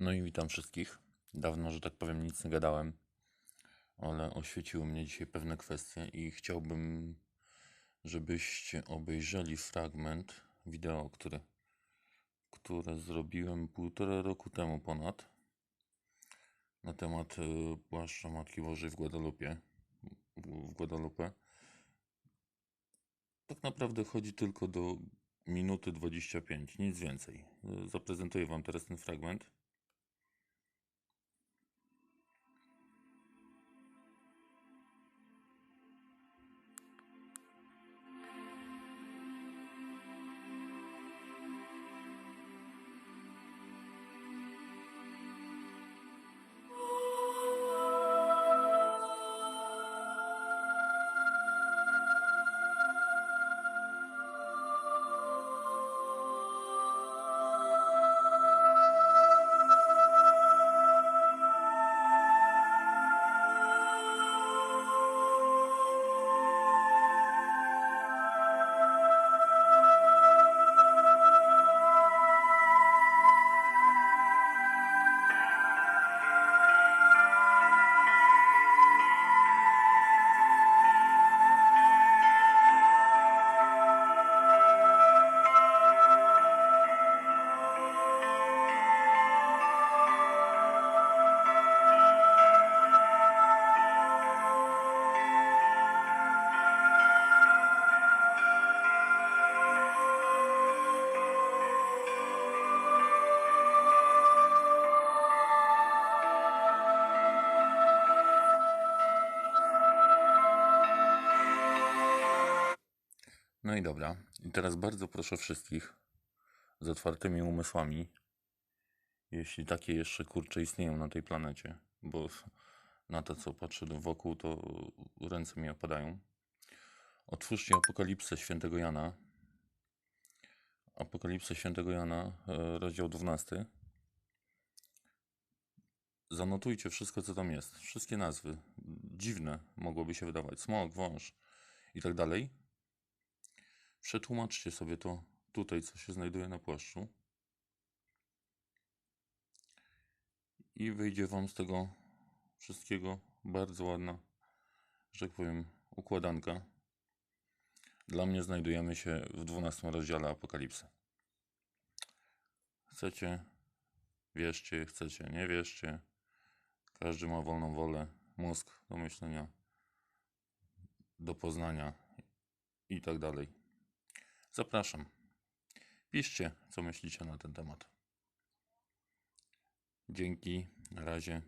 No i witam wszystkich. Dawno, że tak powiem, nic nie gadałem, ale oświeciły mnie dzisiaj pewne kwestie i chciałbym, żebyście obejrzeli fragment wideo, który, które zrobiłem półtora roku temu ponad na temat y, płaszcza Matki Bożej w Guadalupe. W Guadalupe. Tak naprawdę chodzi tylko do minuty 25, nic więcej. Y, Zaprezentuję Wam teraz ten fragment. No i dobra. I teraz bardzo proszę wszystkich z otwartymi umysłami, jeśli takie jeszcze kurcze istnieją na tej planecie, bo na to, co patrzę wokół, to ręce mi opadają. Otwórzcie Apokalipsę świętego Jana. Apokalipsę świętego Jana, e, rozdział 12. Zanotujcie wszystko, co tam jest. Wszystkie nazwy. Dziwne mogłoby się wydawać. Smok, wąż i tak dalej. Przetłumaczcie sobie to tutaj, co się znajduje na płaszczu. I wyjdzie Wam z tego wszystkiego bardzo ładna, że tak powiem, układanka. Dla mnie znajdujemy się w 12 rozdziale Apokalipsy. Chcecie, wierzcie, chcecie, nie wierzcie. Każdy ma wolną wolę, mózg do myślenia, do poznania i tak dalej. Zapraszam. Piszcie, co myślicie na ten temat. Dzięki. Na razie.